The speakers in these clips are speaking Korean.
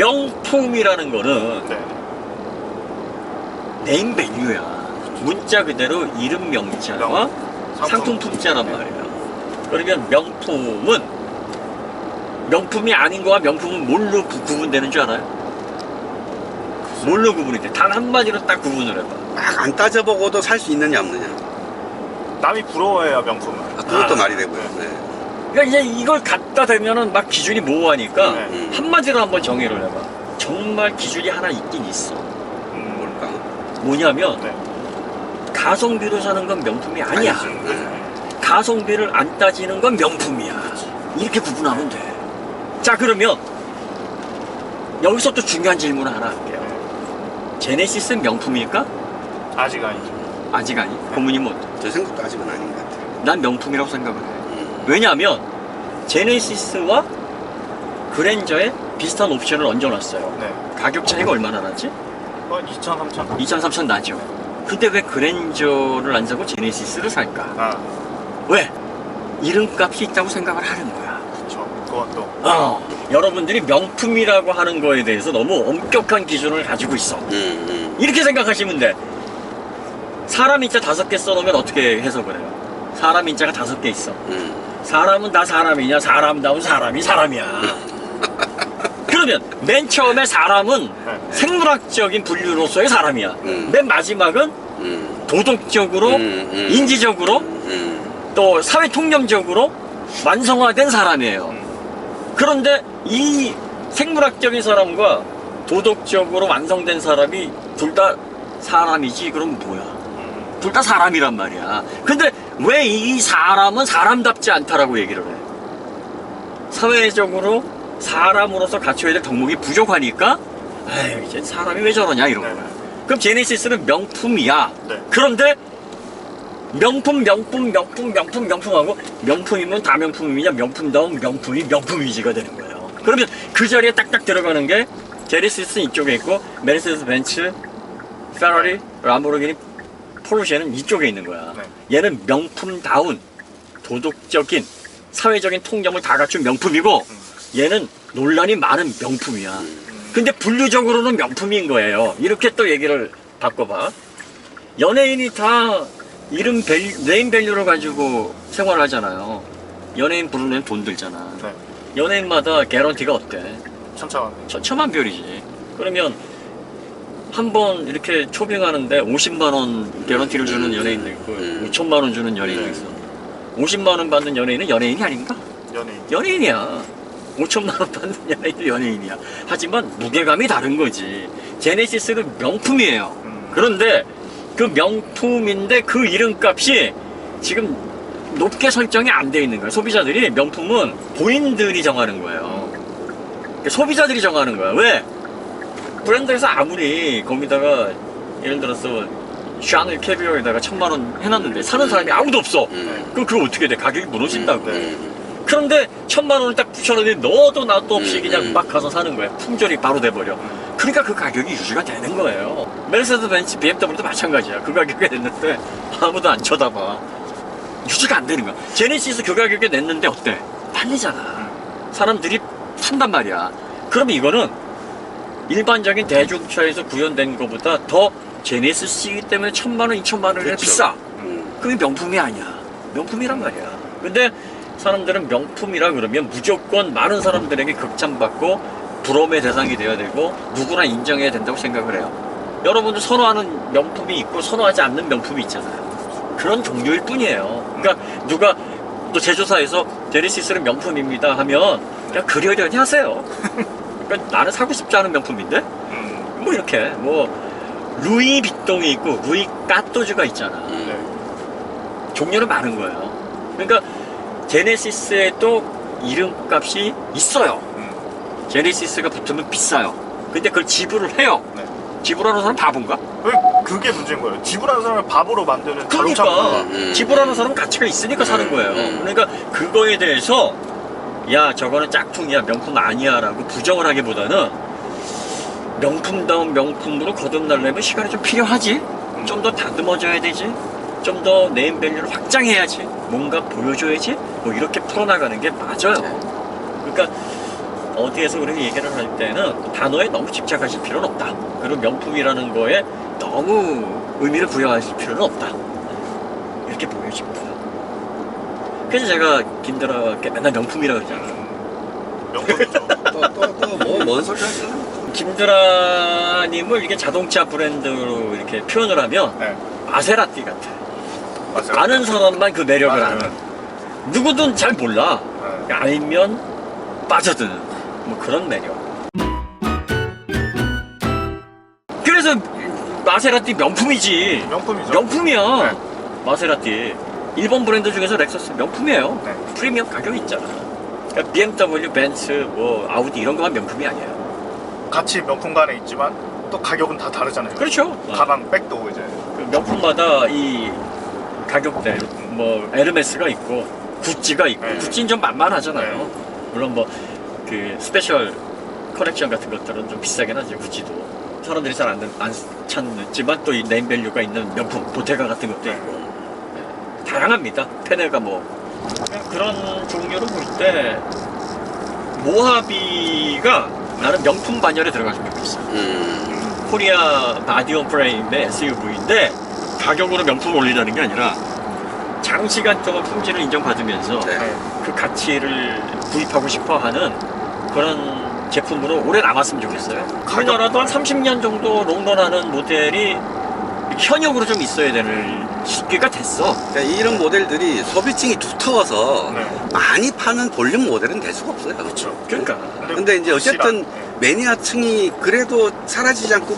명품이라는 거는 네. 네임 밸류야. 문자 그대로 이름 명자와 상품 품자란 네. 말이야. 그러면 명품은 명품이 아닌 거와 명품은 뭘로 구- 구분되는 줄 알아요? 뭘로 구분이 돼? 단 한마디로 딱 구분을 해봐. 막 안 따져보고도 살 수 있느냐 없느냐. 남이 부러워해야 명품을. 아, 그것도 아. 말이 되고요. 네. 그러니까 이제 이걸 갖다 대면은 막 기준이 모호하니까 네. 음. 한마디로 한번 정의를 해봐. 정말 기준이 하나 있긴 있어. 음, 뭘까? 뭐냐면 네. 가성비로 사는 건 명품이 아니야. 아니죠. 네. 가성비를 안 따지는 건 명품이야. 이렇게 구분하면 돼. 자, 그러면 여기서 또 중요한 질문을 하나 할게요. 제네시스 명품일까? 아직 아니죠. 아직 아니. 고문이면 어때? 제 생각도 아직은 아닌 것 같아요. 난 명품이라고 생각을 해. 음. 왜냐하면 제네시스와 그랜저에 비슷한 옵션을 얹어놨어요. 네. 가격 차이가 얼마나 나지? 어, 2천, 3천. 2천, 3천 나죠. 근데 왜 그랜저를 안 사고 제네시스를 살까? 아, 왜? 이름값이 있다고 생각을 하는 거야. 그쵸. 그것도. 어, 여러분들이 명품이라고 하는 거에 대해서 너무 엄격한 기준을 가지고 있어. 음, 음. 이렇게 생각하시면 돼. 사람 인자 다섯 개 써놓으면 어떻게 해석을 해요? 사람 인자가 다섯 개 있어. 음. 사람은 다 사람이냐? 사람다운 사람이 사람이야. 그러면 맨 처음에 사람은 네. 생물학적인 분류로서의 사람이야. 음. 맨 마지막은 음. 도덕적으로, 음, 음. 인지적으로, 음. 또 사회 통념적으로 완성화된 사람이에요. 음. 그런데 이 생물학적인 사람과 도덕적으로 완성된 사람이 둘 다 사람이지 그럼 뭐야? 음. 둘다 사람이란 말이야. 근데 왜 이 사람은 사람답지 않다라고 얘기를 해? 사회적으로 사람으로서 갖춰야 될 덕목이 부족하니까 에이 이제 사람이 왜 저러냐 이런 네. 거야. 그럼 제네시스는 명품이야. 네. 그런데 명품, 명품, 명품, 명품, 명품하고 명품이면 다 명품이냐 명품다운 명품이 명품이지가 되는 거예요. 그러면 그 자리에 딱딱 들어가는 게 제네시스 이쪽에 있고 메르세데스 벤츠, 페라리, 람보르기니, 포르쉐는 이쪽에 있는 거야. 네. 얘는 명품다운 도덕적인 사회적인 통념을 다 갖춘 명품이고 얘는 논란이 많은 명품이야. 근데 분류적으로는 명품인 거예요. 이렇게 또 얘기를 바꿔봐. 연예인이 다 이름 밸류, 네임 밸류를 가지고 생활을 하잖아요. 연예인 부르면 돈 들잖아. 네. 연예인마다 개런티가 어때? 천차만. 천차만 별이지. 그러면 한 번 이렇게 초빙하는데 50만 원 개런티를 주는 연예인도 있고 음. 5천만 원 주는 연예인도 네. 있어. 50만 원 받는 연예인은 연예인이 아닌가? 연예인. 연예인이야. 5천만 원 받는 연예인도 연예인이야. 하지만 무게감이 다른 거지. 제네시스는 명품이에요. 음. 그런데 그 명품인데 그 이름값이 지금 높게 설정이 안 돼 있는 거야. 소비자들이 명품은 본인들이 정하는 거예요. 그러니까 소비자들이 정하는 거야. 왜? 브랜드에서 아무리 거기다가 예를 들어서 샤넬 캐비어에다가 천만 원 해놨는데 사는 사람이 아무도 없어. 음. 그럼 그거 어떻게 돼? 가격이 무너진다고. 네. 음. 그런데 천만 원을 딱 붙여놓으니 너도 나도 없이 음, 그냥 음. 막 가서 사는 거야. 품절이 바로 돼버려. 그러니까 그 가격이 유지가 되는 거예요. 메르세데스 벤츠, BMW도 마찬가지야. 그 가격에 냈는데 아무도 안 쳐다봐. 유지가 안 되는 거야. 제네시스 그 가격에 냈는데 어때? 팔리잖아. 사람들이 산단 말이야. 그러면 이거는 일반적인 대중차에서 구현된 것보다 더 제네시스이기 때문에 천만 원, 이천만 원이 그렇죠. 비싸. 음. 그게 명품이 아니야. 명품이란 말이야. 근데 사람들은 명품이라 그러면 무조건 많은 사람들에게 극찬받고 부러움의 대상이 돼야 되고 누구나 인정해야 된다고 생각을 해요. 여러분들 선호하는 명품이 있고 선호하지 않는 명품이 있잖아요. 그런 종류일 뿐이에요. 그러니까 누가 또 제조사에서 제네시스는 명품입니다 하면 그냥 그려려니 하세요. 그러니까 나는 사고 싶지 않은 명품인데 음. 뭐 이렇게 뭐 루이 빅동이 있고 루이 까또즈가 있잖아. 음. 네. 종류는 많은 거예요. 그러니까 제네시스에 또 이름값이 있어요. 음. 제네시스가 붙으면 비싸요. 근데 그걸 지불을 해요. 네. 지불하는 사람 바본가? 왜 그게 문제인 거예요? 지불하는 사람을 바보로 만드는 그러니까 자동차 음. 지불하는 사람은 가치가 있으니까 사는 음, 거예요. 음. 그러니까 그거에 대해서 야 저거는 짝퉁이야 명품 아니야 라고 부정을 하기보다는 명품다운 명품으로 거듭나려면 시간이 좀 필요하지. 좀 더 다듬어져야 되지. 좀 더 네임밸류를 확장해야지. 뭔가 보여줘야지. 뭐 이렇게 풀어나가는 게 맞아요. 그러니까 어디에서 그렇게 얘기를 할 때는 단어에 너무 집착하실 필요는 없다. 그리고 명품이라는 거에 너무 의미를 부여하실 필요는 없다. 이렇게 보여집니다. 그래서 제가 김드라께 맨날 명품이라고 그러잖아요. 명품이죠. 또또또뭐뭔 소리 하시나? 김드라님을 이게 자동차 브랜드로 이렇게 표현을 하면 네. 마세라티 같아. 맞아요. 아는 사람만 그 매력을 맞아요. 아는. 누구든 잘 몰라. 네. 알면 빠져드는 뭐 그런 매력. 그래서 마세라티 명품이지. 명품이죠. 명품이야. 네. 마세라티. 일본 브랜드 중에서 렉서스 명품이에요. 네. 프리미엄 가격이 있잖아. 그러니까 BMW, 벤츠, 뭐 아우디 이런 거만 명품이 아니에요. 같이 명품관에 있지만 또 가격은 다 다르잖아요. 그렇죠. 가방, 백도 이제. 그 명품마다 이 가격대 뭐 에르메스가 있고 구찌가 있고 네. 구찌는 좀 만만하잖아요. 네. 물론 뭐 그 스페셜 커렉션 같은 것들은 좀 비싸긴 하죠 구찌도 사람들이 잘 안 안 찾지만 또 이 네임밸류가 있는 명품 보테가 같은 것도 네. 있고 네. 다양합니다. 페네가 뭐 그런 종류로 볼 때 모하비가 나는 명품 반열에 들어갔으면 좋겠어. 음. 코리아 바디온 프레임의 SUV인데 가격으로 명품 올리라는 게 아니라 장시간 동안 품질을 인정받으면서 네. 네. 그 가치를 구입하고 싶어 하는 그런 제품으로 오래 남았으면 좋겠어요. 우리나라도 한 30년 정도 롱런하는 모델이 현역으로 좀 있어야 되는 시기가 됐어. 그러니까 이런 모델들이 소비층이 두터워서 네. 많이 파는 볼륨 모델은 될 수가 없어요. 그렇죠. 그러니까. 근데 이제 어쨌든 확실한, 매니아층이 그래도 사라지지 않고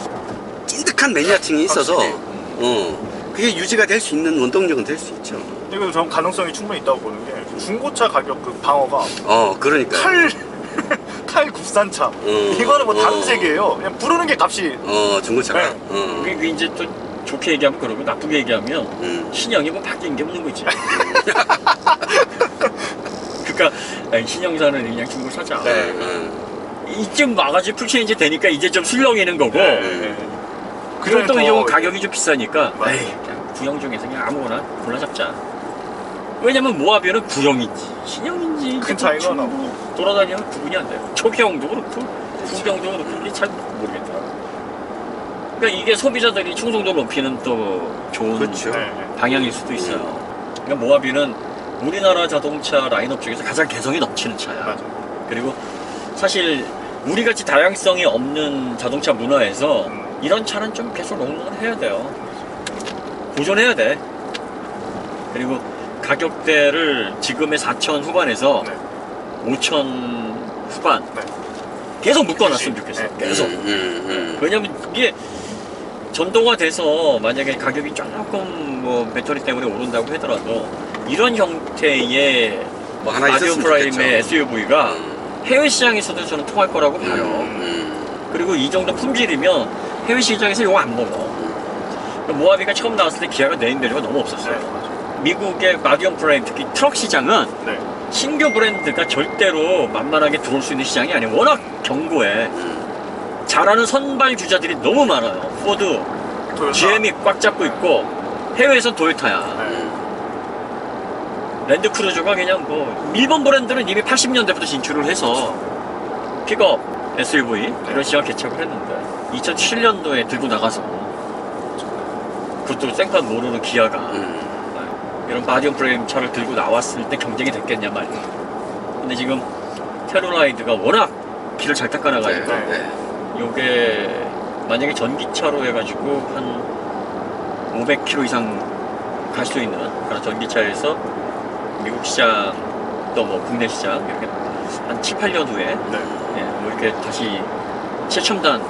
찐득한 매니아층이 있어서. 어 그게 유지가 될 수 있는 원동력은 될 수 있죠. 네. 이거 전 가능성이 충분히 있다고 보는 게 중고차 가격 그 방어가 어 그러니까. 칼, 칼 국산차. 이거는 뭐 다른 어. 세계예요. 그냥 부르는 게 값이 어 중고차가. 네. 어. 그게 이제 또 좋게 얘기하면 그러고 나쁘게 얘기하면 음. 신형이 뭐 바뀐 게 없는 거지. 그러니까 신형사는 그냥 중고 사자. 네. 어. 이쯤 와가지고 풀체인지 되니까 이제 좀 술렁이는 거고 네. 음. 그리고 또더 이건 가격이 좀 비싸니까. 에이 그냥 구형 중에서 그냥 아무거나 골라 잡자 왜냐면 모하비는 구형인지 신형인지 큰 차이가 뭐 중고 돌아다니면 구분이 안 돼요 초기형도 그렇고 구형도 그렇고 이게 잘 모르겠더라고 그러니까 이게 소비자들이 충성도 높이는 또 좋은 그렇죠. 네. 방향일 수도 있어요 그러니까 모하비는 우리나라 자동차 라인업 중에서 가장 개성이 넘치는 차야 맞아. 그리고 사실 우리 같이 다양성이 없는 자동차 문화에서 음. 이런 차는 좀 계속 롱런을 해야 돼요. 보존해야 돼. 그리고 가격대를 지금의 4천 후반에서 네. 5천 후반 네. 계속 묶어놨으면 좋겠어. 네. 계속. 음, 음, 음. 왜냐면 이게 전동화돼서 만약에 가격이 조금 뭐 배터리 때문에 오른다고 하더라도 이런 형태의 뭐 하나 있었으면 프라임의 좋겠죠. SUV가 음, 해외 시장에서도 저는 통할 거라고 봐요. 음, 그리고 이 정도 품질이면 해외 시장에서 이거 안 먹어. 모하비가 처음 나왔을 때 기아가 네임밸류가 너무 네. 없었어요. 맞아. 미국의 마디온 프레임 특히 트럭 시장은 네. 신규 브랜드가 절대로 만만하게 들어올 수 있는 시장이 아니에요. 워낙 견고해. 음. 잘하는 선발 주자들이 너무 많아요. 포드, 토요타. GM이 꽉 잡고 있고 해외에선 도요타야. 네. 랜드크루저가 그냥 뭐 일본 브랜드는 이미 80년대부터 진출을 해서 픽업 SUV 이런 시장 개척을 했는데 2007년도에 들고 나가서 그것도 생판 모르는 기아가 음. 이런 바디온 프레임 차를 들고 나왔을 때 경쟁이 됐겠냐 말이야. 근데 지금 테로라이드가 워낙 길을 잘 닦아놔가지고 네, 네. 요게 만약에 전기차로 해가지고 한 500km 이상 갈 수 있는 그런 전기차에서 미국 시장 또 뭐 국내 시장 이렇게 한 7, 8년 후에 네. 예, 뭐 이렇게 다시 최첨단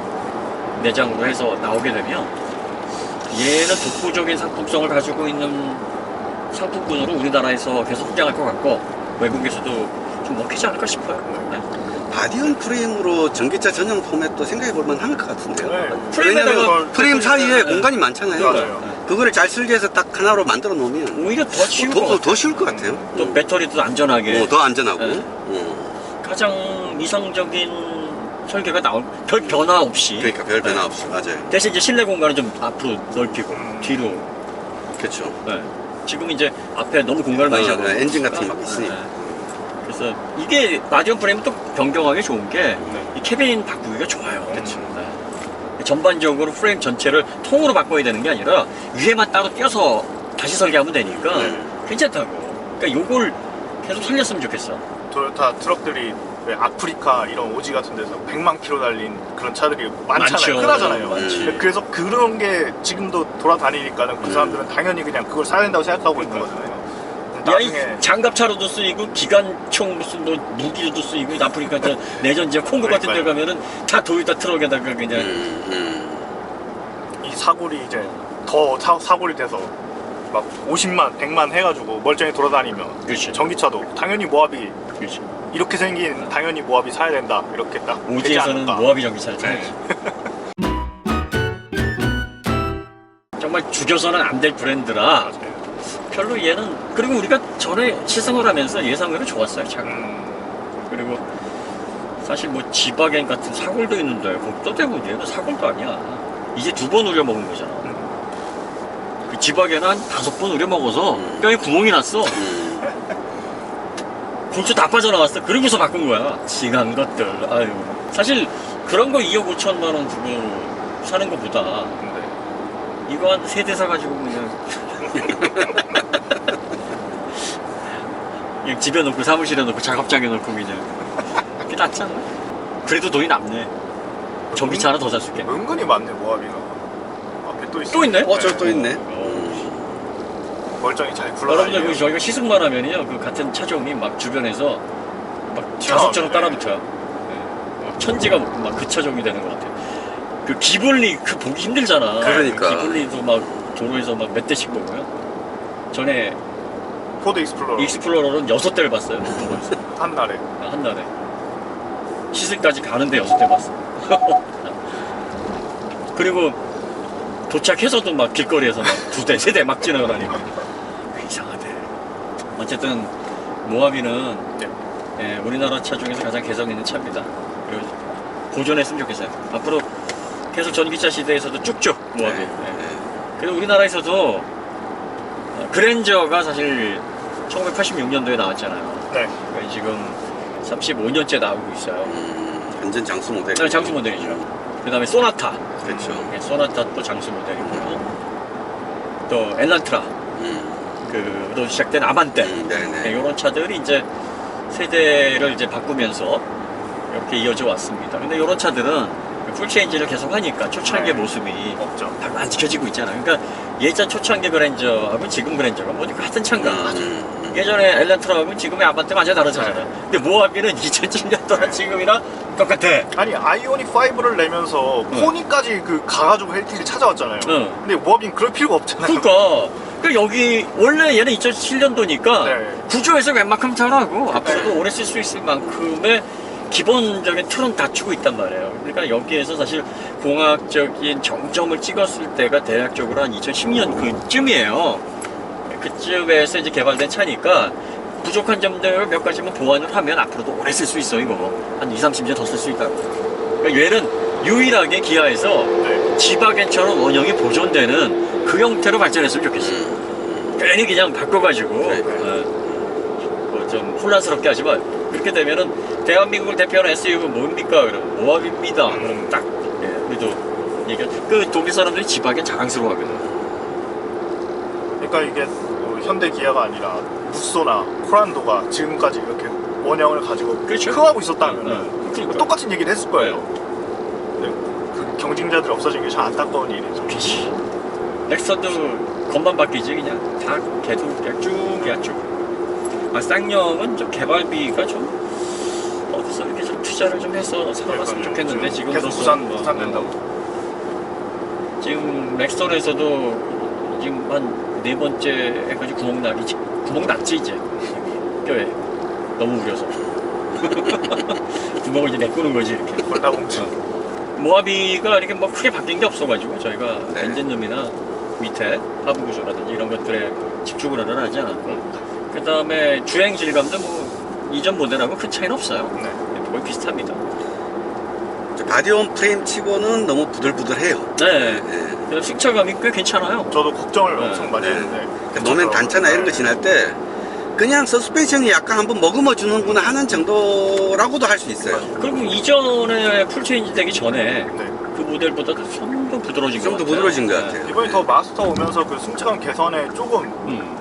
내장으로 해서 나오게 되면 얘는 독보적인 상품성을 가지고 있는 상품군으로 우리나라에서 계속 성장할 것 같고 외국에서도 좀 먹히지 않을까 싶어요. 네. 바디온 프레임으로 전기차 전용 포맷도 생각해 볼 만한 것 같은데요. 네. 프레임에다가 왜냐면 프레임 사이에 네. 공간이 많잖아요. 맞아요. 그거를 잘 설계해서 딱 하나로 만들어 놓으면 오히려 더 더, 것 더, 같아요. 더 쉬울 것 같아요. 또 배터리도 안전하게 어, 더 안전하고. 네. 어. 가장 이상적인 설계가 나올 별 변화 없이 그러니까 별 변화 네. 없이 맞아요. 대신 이제 실내 공간을 좀 앞으로 넓히고 음. 뒤로 그렇죠. 네. 지금 이제 앞에 너무 공간을 많이 어, 잡아 네, 엔진 같은 게 막 있으니까. 그 그래서 이게 라디온 프레임은 또 변경하기 좋은 게이 네. 캐빈 바꾸기가 좋아요. 그렇죠. 네. 전반적으로 프레임 전체를 통으로 바꿔야 되는 게 아니라 위에만 따로 띄어서 다시 설계하면 되니까 네. 괜찮다고. 그러니까 요걸 계속 살렸으면 좋겠어. 토요타 트럭들이 왜 아프리카 이런 오지 같은 데서 100만 킬로 달린 그런 차들이 많잖아요. 많죠. 흔하잖아요. 많지. 그래서 그런 게 지금도 돌아다니니까는 그 음. 사람들은 당연히 그냥 그걸 사야 된다고 생각하고 있는 거잖아요. 야, 이 나중에 장갑차로도 쓰이고 기관총 무슨 뭐 무기로도 쓰이고 아프리카 저 내전 지역 콩고 같은 데 가면은 다 도요타 트럭에다가 그냥 음, 음. 이 사골이 이제 더 사, 사골이 돼서 막 50만, 100만 해가지고 멀쩡히 돌아다니면 그렇지. 전기차도 당연히 모합이 그렇지. 이렇게 생긴 당연히 모합이 사야 된다 이렇게 딱 오지에서는. 모하비 전기차를 네. 타야지. 정말 죽여서는 안 될 브랜드라. 별로 얘는 그리고 우리가 전에 시승을 하면서 예상외로 좋았어요 차가 음, 그리고 사실 뭐 지바겐 같은 사골도 있는데 그것도 대부분 얘는 사골도 아니야. 이제 두 번 우려 먹은 거잖아. 그 지바겐 한 다섯 번 우려 먹어서 음. 뼈에 구멍이 났어. 음. 골수 다 빠져나왔어. 그러고서 바꾼 거야. 징한 것들. 아유. 사실 그런 거 2억 5천만 원 주고 사는 것보다 근데 이거 한 세 대 사 가지고 그냥 그냥 집에 놓고 사무실에 놓고 작업장에 놓고 그냥 그게 낫지 않나? 그래도 돈이 남네 전기차 하나 더 샀을게 은근히 많네 모합이가 앞에 또 있어 또 있네? 어, 저 또 있네. 어. 멀쩡히 잘 여러분들 그 저희가 시승만 하면요 그 같은 차종이 막 주변에서 막. 자석처럼 따라붙어요 네. 막 천지가 막 그 차종이 되는 것 같아요 그 기블리 그 보기 힘들잖아 그러니까. 그 기블리도 막 도로에서 막 몇 대씩 보고요? 전에 포드 익스플로러. 익스플로러는 여섯 대를 봤어요. 도로에서 한 날에. 한 날에. 시승까지 가는데 여섯 대 봤어 그리고 도착해서도 막 길거리에서 막 두 대, 세 대 막 지나가다니고 이상하대. 어쨌든 모하비는 네. 예, 우리나라 차 중에서 가장 개성 있는 차입니다. 그리고 보존했으면 좋겠어요. 앞으로 계속 전기차 시대에서도 쭉쭉 모하비 네, 예. 네. 그리고 우리나라에서도 어, 그랜저가 사실 1986년도에 나왔잖아요 네 그러니까 지금 35년째 나오고 있어요. 음, 완전 장수 모델. 네, 장수 모델이죠. 그 다음에 소나타. 그렇죠. 네, 소나타 또 장수 모델이고요. 또 엘란트라. 음, 그로 시작된 아반떼. 음, 네, 네네. 이런 차들이 이제 세대를 이제 바꾸면서 이렇게 이어져 왔습니다. 근데 이런 차들은 풀체인지를 계속 하니까 초창기 네. 모습이 없죠 별로 안 지켜지고 있잖아요. 그러니까 예전 초창기 그랜저하고 지금 그랜저가 뭐 같은 차인가. 음, 음. 예전에 엘란트라하고 지금의 아반떼 완전 다른 차잖아요. 근데 모하비는 2007년도랑 지금이랑 똑같아. 아니 아이오닉 5를 내면서 응. 코니까지 그 가가지고 헬기를 찾아왔잖아요 응. 근데 모합인 그럴 필요가 없잖아요 그러니까 그 여기 원래 얘는 2007년도니까 네. 구조에서 웬만큼 잘하고 앞으로도 네. 오래 쓸 수 있을 만큼의 기본적인 틀은 갖추고 있단 말이에요. 그러니까 여기에서 사실 공학적인 정점을 찍었을 때가 대략적으로 한 2010년 그쯤이에요. 그쯤에서 이제 개발된 차니까 부족한 점들을 몇 가지만 보완을 하면 앞으로도 오래 쓸 수 있어 이거 한 2, 30년 더 쓸 수 있다고. 그러니까 얘는 유일하게 기아에서 네. 지바겐처럼 원형이 보존되는 그 형태로 발전했으면 좋겠어. 음, 괜히 그냥 바꿔가지고 그러니까. 뭐좀 혼란스럽게 하지 마. 그렇게 되면은 대한민국을 대표하는 SUV가 뭡니까? 그럼 모합입니다. 그럼 딱 예, 우리도 얘기. 그 독일 사람들이 지바겐 자랑스러워하거든. 그러니까 이게 뭐 현대 기아가 아니라 무쏘나 코란도가 지금까지 이렇게 원형을 가지고 그렇죠. 흥하고 있었다면 응, 응. 그러니까. 똑같은 얘기를 했을 거예요. 근데 그 경쟁자들이 없어진 게 참 안타까운 일이죠. 넥서도 겉만 바뀌지 그냥 다 걔도 그냥 쭉이야 쭉. 아 쌍용은 좀 개발비가 좀 어디서 이렇게 좀 투자를 좀 해서 살아봤으면 좋겠는데 지금 계속 부산 부산 된다고. 지금 렉선에서도 지금 한 네 번째 해가지고 구멍 나기 직- 구멍 났지 이제. 뼈에. 너무 우려서. 구멍을 이제 메꾸는 거지 이렇게. 골다공증. 모하비가 이렇게 뭐 크게 바뀐 게 없어가지고 저희가 네. 엔진룸이나 밑에 하부 구조라든지 이런 것들에 집중을 하지 않았고 그 다음에 주행 질감도 뭐 이전 모델하고 큰 차이는 없어요 네. 거의 비슷합니다 저 바디온 프레임 치고는 너무 부들부들해요. 네 네. 그래서 승차감이 꽤 괜찮아요 저도 걱정을 네. 엄청 많이 네. 했는데. 그 노면 단차나 이런 거 지날 때 그냥 서스펜션이 약간 한번 머금어 주는구나 하는 정도라고도 할 수 있어요. 그리고 이전에 풀체인지 되기 전에 네. 그 모델보다 좀 더 부드러워진 것좀 같아요. 더 부드러워진 것 네. 같아요. 이번에 더 마스터 오면서 그 승차감 개선에 조금 음.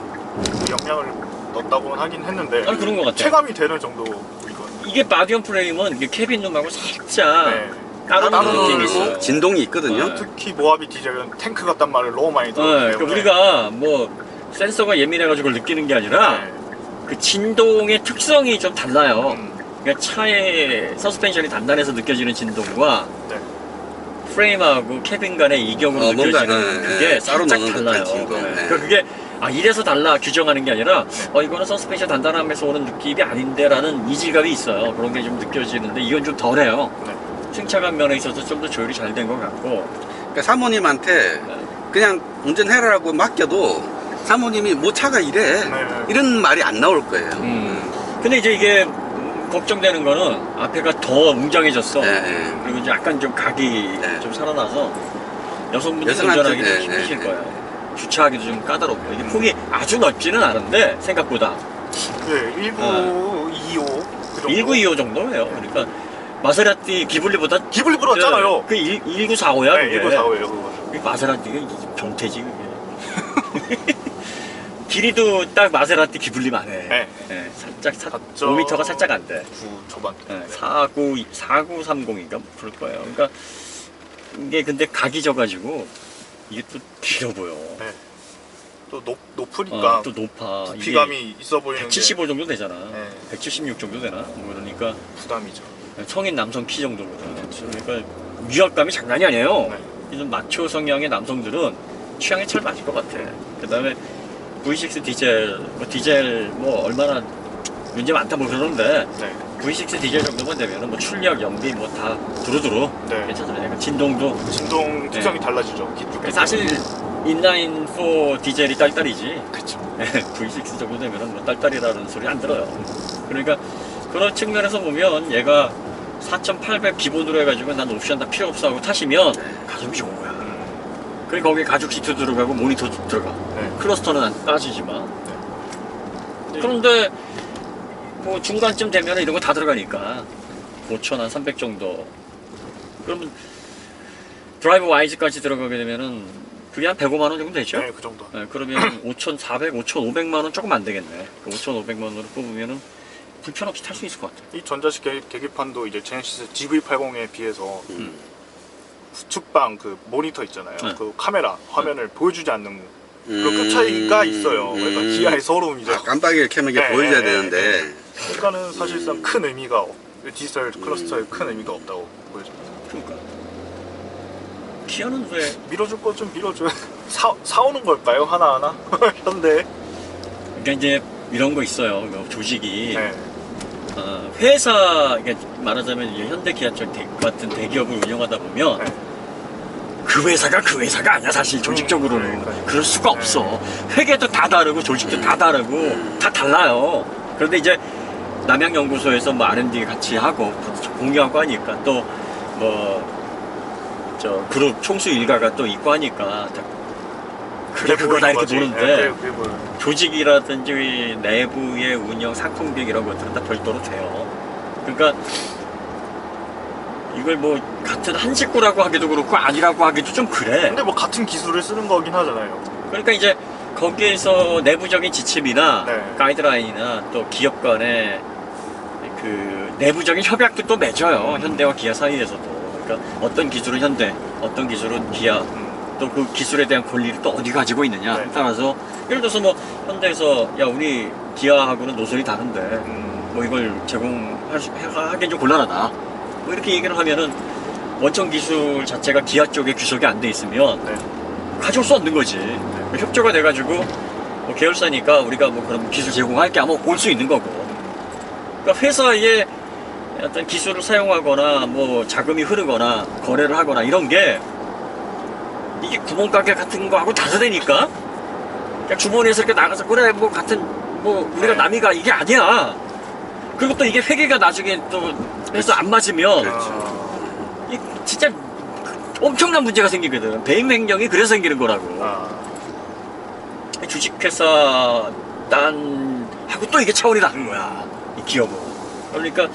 영향을 넣었다고는 하긴 했는데 아니 그런 것 같아요. 체감이 되는 정도이거든요. 이게 바디언 프레임은 이게 캐빈 룸하고 살짝 네. 따로 따로 느낌이 놀고 있어요. 진동이 있거든요. 네. 특히 모하비 디젤은 탱크 같단 말을 너무 많이 네, 들었기 그러니까 때문에 우리가 뭐 센서가 예민해가지고 느끼는 게 아니라 네. 그 진동의 특성이 좀 달라요. 음, 그러니까 차의 서스펜션이 단단해서 느껴지는 진동과 네. 프레임하고 캐빈 간의 이격으로 어, 뭔가, 느껴지는 네, 그게 네, 따로 살짝 노는 듯한 달라요. 진동, 네. 네. 그러니까 그게 아 이래서 달라 규정하는 게 아니라 어 이거는 서스펜션 단단함에서 오는 느낌이 아닌데라는 이질감이 있어요. 그런 게 좀 느껴지는데 이건 좀 덜해요. 네. 승차감 면에 있어서 좀 더 조율이 잘 된 것 같고 그러니까 사모님한테 네. 그냥 운전해라라고 맡겨도 사모님이 뭐 차가 이래 네. 이런 말이 안 나올 거예요. 음. 근데 이제 이게 음, 걱정되는 거는 앞에가 더 웅장해졌어. 네, 네. 그리고 이제 약간 좀 각이 네. 좀 살아나서 여성한테- 운전하기 좀 네, 힘드실 네, 거예요. 주차하기도 좀 까다롭고 이게 폭이 아주 넓지는 않은데 생각보다 네, 19, 아. 25. 그 정도. 1925 정도예요. 그러니까 마세라티 기블리보다 기블리보다 작아요. 그 1945야. 네, 1945예요, 그거. 이 마세라티가 이게 변태지 그게. 길이도 딱 마세라티 기블리만 해. 네. 네, 살짝 사, 맞죠. 5m가 살짝 안 돼. 9 초반. 네, 49, 4930인가 뭐 그럴 거예요. 그러니까 이게 근데 각이 져가지고 이게 또 길어 보여. 네. 또 높, 높으니까 어, 또 높아. 부피감이 있어 보이는 게175 정도 되잖아. 네. 176 정도 되나? 뭐 그러니까 부담이죠. 성인 남성 키 정도거든. 그러니까 위압감이 장난이 아니에요. 네. 이런 마초 성향의 남성들은 취향에 잘 맞을 것 같아. 그 다음에 V6 디젤, 뭐 디젤 뭐 얼마나 문제 많다 뭐 그러는데 네. V6 디젤 정도만 되면은 뭐 출력, 연비 뭐 다 두루두루 네. 괜찮잖아요. 진동도 진동 특성이 달라지죠. 기- 사실 인라인 4 디젤이 딸딸이지 그쵸. V6 정도 되면은 뭐 딸딸이라는 소리 안 들어요. 그러니까 그런 측면에서 보면 얘가 4,800 기본으로 해가지고 난 옵션 다 필요 없어 하고 타시면 가성비 좋은 거야. 음, 그리고 거기에 가죽 시트 들어가고 모니터 들어가. 네. 클러스터는 안 빠지지만. 네. 그런데 뭐 중간쯤 되면 이런 거 다 들어가니까 5천 한 300 정도. 그러면 드라이브 와이즈까지 들어가게 되면은 그게 한 105만 원 정도 되죠? 네, 그 정도. 네, 그러면 5,400, 5,500만 원 조금 안 되겠네. 5,500만 원으로 뽑으면은 불편 없이 탈 수 있을 것 같아. 이 전자식 계, 계기판도 이제 제네시스 GV80에 비해서 음. 우측방 그 모니터 있잖아요. 네. 그 카메라 화면을 보여주지 않는 그런 음, 그 차이가 있어요. 그러니까 음. 기아의 서러움이죠. 아, 깜빡이를 켜면 이게 네, 보여줘야 네, 되는데 그러니까는 사실상 큰 의미가 없- 디지털 클러스터에 큰 의미가 없다고 보여집니다. 그러니까. 기아는 왜 밀어줄 거 좀 밀어줘요. 사 사오는 걸까요 하나 하나? 현대. 그러니까 이제 이런 거 있어요. 뭐 조직이 네. 어, 회사 그러니까 말하자면 이제 현대 대- 같은 대기업을 운영하다 보면 네. 그 회사가 그 회사가 아니야 사실 조직적으로는 음. 그럴 수가 네. 없어. 회계도 다 다르고 조직도 다 다르고 다 달라요. 그런데 이제 남양연구소에서 뭐 R&D 같이 하고 공유하고 하니까 또 뭐 저 그룹 총수 일가가 또 있고 하니까 다 그게 그거다 보이는 이렇게 거지. 보는데 네. 조직이라든지 내부의 운영, 상품 비용 이런 것들은 다 별도로 돼요. 그러니까 이걸 뭐 같은 한 식구라고 하기도 그렇고 아니라고 하기도 좀 그래. 근데 뭐 같은 기술을 쓰는 거긴 하잖아요. 그러니까 이제 거기에서 내부적인 지침이나 네. 가이드라인이나 또 기업 간의 그 내부적인 협약도 또 맺어요. 현대와 기아 사이에서도. 그러니까 어떤 기술은 현대, 어떤 기술은 기아, 음. 또그 기술에 대한 권리를 또 어디 가지고 있느냐 네. 따라서 예를 들어서 뭐 현대에서 야 우리 기아하고는 노선이 다른데 음. 뭐 이걸 제공할 수 하기엔 좀 곤란하다 뭐 이렇게 얘기를 하면은 원천 기술 자체가 기아 쪽에 귀속이 안 돼 있으면 네. 가져올 수 없는 거지 협조가 돼가지고 뭐 계열사니까 우리가 뭐 그런 기술 제공할게 하면 올수 있는 거고 그러니까 회사에 어떤 기술을 사용하거나 뭐 자금이 흐르거나 거래를 하거나 이런 게 이게 구멍가게 같은 거하고 다르다니까? 그냥 주머니에서 이렇게 나가서 그래 뭐 같은 뭐 우리가 네. 남이가 이게 아니야. 그리고 또 이게 회계가 나중에 또 해서 안 맞으면 아, 이 진짜 엄청난 문제가 생기거든. 배임 횡령이 그래서 생기는 거라고. 아, 주식회사 딴 하고 또 이게 차원이 다른 거야. 이 기업은. 그러니까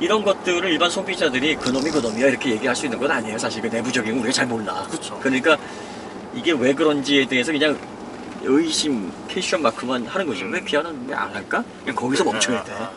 이런 것들을 일반 소비자들이 그놈이 그놈이야 이렇게 얘기할 수 있는 건 아니에요. 사실 그 내부적인 건 우리가 잘 몰라. 그쵸. 그러니까 이게 왜 그런지에 대해서 그냥 의심, 캐션 마크만 하는 거지. 왜 기아는 왜 안 할까? 그냥 거기서 멈춰야 돼. 아, 아.